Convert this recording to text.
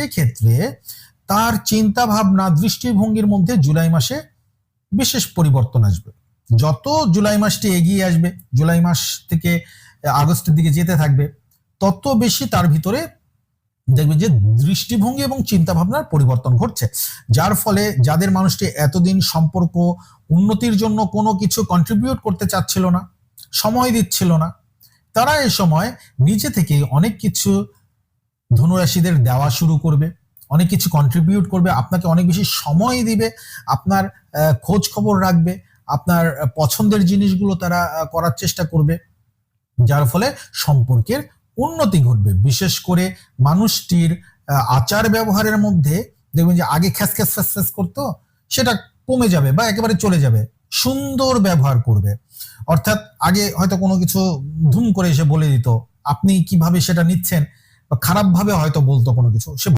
সেক্ষেত্রে তার চিন্তা ভাবনা দৃষ্টিভঙ্গির মধ্যে জুলাই মাসে বিশেষ পরিবর্তন আসবে। যত জুলাই মাসটি এগিয়ে আসবে, জুলাই মাস থেকে আগস্টের দিকে যেতে থাকবে, তত বেশি তার ভিতরে দেখবে যে দৃষ্টিভঙ্গি এবং চিন্তা ভাবনার পরিবর্তন ঘটছে। যার ফলে যাদের মানুষটি এতদিন সম্পর্ক উন্নতির জন্য কোনো কিছু কন্ট্রিবিউট করতে চাচ্ছিল না, সময় দিচ্ছিল না, তারা এ সময় নিজে থেকে অনেক কিছু ধনুরাশিদের দেওয়া শুরু করবে, অনেক কিছু কন্ট্রিবিউট করবে, আপনাকে অনেক বেশি সময় দিবে, আপনার খোঁজ খবর রাখবে, আপনার পছন্দের জিনিসগুলো তারা করার চেষ্টা করবে। যার ফলে সম্পর্কের উন্নতি ঘটবে। বিশেষ করে মানুষটির আচার ব্যবহারের মধ্যে দেখবেন যে আগে খ্যাস খ্যাস ফ্যাস ফ্যাস করতো, সেটা কমে যাবে বা একেবারে চলে যাবে। সুন্দর ব্যবহার করবে। অর্থাৎ আগে হয়তো কোনো কিছু ধুম করে এসে বলে দিত, আপনি কীভাবে সেটা নিচ্ছেন? বা খারাপভাবে হয়তো বলতো কোনো কিছু সে